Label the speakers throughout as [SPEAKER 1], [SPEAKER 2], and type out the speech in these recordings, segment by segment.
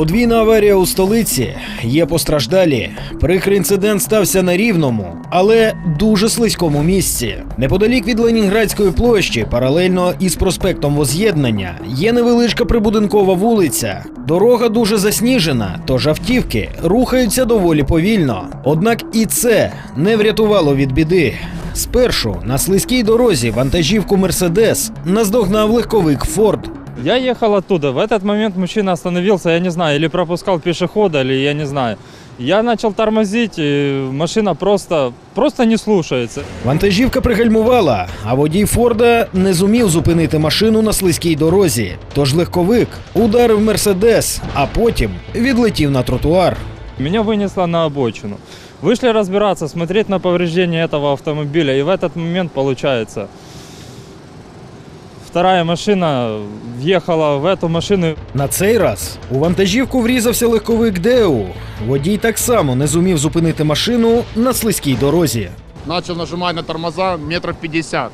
[SPEAKER 1] Подвійна аварія у столиці. Є постраждалі. Прикрий інцидент стався на рівному, але дуже слизькому місці. Неподалік від Ленінградської площі, паралельно із проспектом Воз'єднання, є невеличка прибудинкова вулиця. Дорога дуже засніжена, тож автівки рухаються доволі повільно. Однак і це не врятувало від біди. Спершу на слизькій дорозі вантажівку Мерседес наздогнав легковик Форд.
[SPEAKER 2] Я ехал оттуда. В этот момент мужчина остановился, я не знаю, или пропускал пешехода, или я не знаю. Я начал тормозить, и машина просто, просто не слушается.
[SPEAKER 1] Вантажівка пригальмувала, а водій Форда не зумів зупинити машину на слизькій дорозі. Тож легковик ударив Мерседес, а потім відлетів на тротуар.
[SPEAKER 2] Меня вынесло на обочину. Вышли разбираться, смотреть на повреждения этого автомобиля, и в этот момент получается. Вторая машина в'їхала в эту машину.
[SPEAKER 1] На цей раз у вантажівку врізався легковик Деу. Водій так само не зумів зупинити машину на слизькій дорозі.
[SPEAKER 3] Почав нажимати на тормоза метрів 50.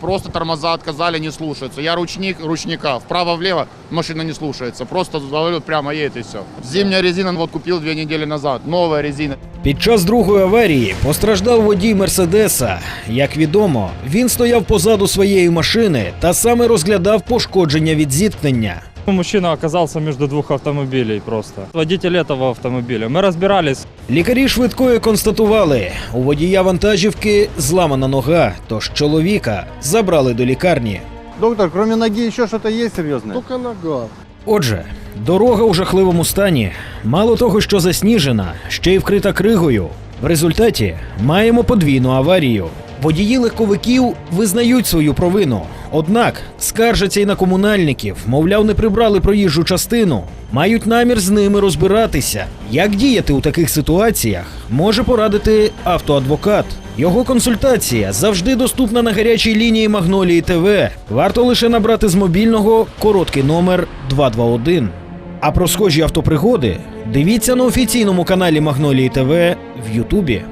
[SPEAKER 3] Просто тормоза отказали, не слушаются. Я ручник ручника. Вправо-влево машина не слушается. Просто говорю, прямо едет и все. Зимняя резина вот купил две недели назад. Новая резина.
[SPEAKER 1] Під час другої аварії постраждав водій Мерседеса. Як відомо, він стояв позаду своєї машини та саме розглядав пошкодження від зіткнення.
[SPEAKER 2] Мужчина оказался между двух автомобилей просто. Водитель этого автомобиля. Мы разбирались.
[SPEAKER 1] Лікарі швидкої констатували, у водія вантажівки зламана нога, тож чоловіка забрали до лікарні.
[SPEAKER 4] Доктор, кроме ноги еще что-то есть серьезное?
[SPEAKER 5] Только нога.
[SPEAKER 1] Отже, дорога у жахливому стані. Мало того, що засніжена, ще й вкрита кригою. В результаті маємо подвійну аварію. Водії легковиків визнають свою провину. Однак скаржаться й на комунальників, мовляв, не прибрали проїжджу частину. Мають намір з ними розбиратися. Як діяти у таких ситуаціях, може порадити автоадвокат. Його консультація завжди доступна на гарячій лінії Магнолії ТВ. Варто лише набрати з мобільного короткий номер 221. А про схожі автопригоди дивіться на офіційному каналі Магнолії ТВ в Ютубі.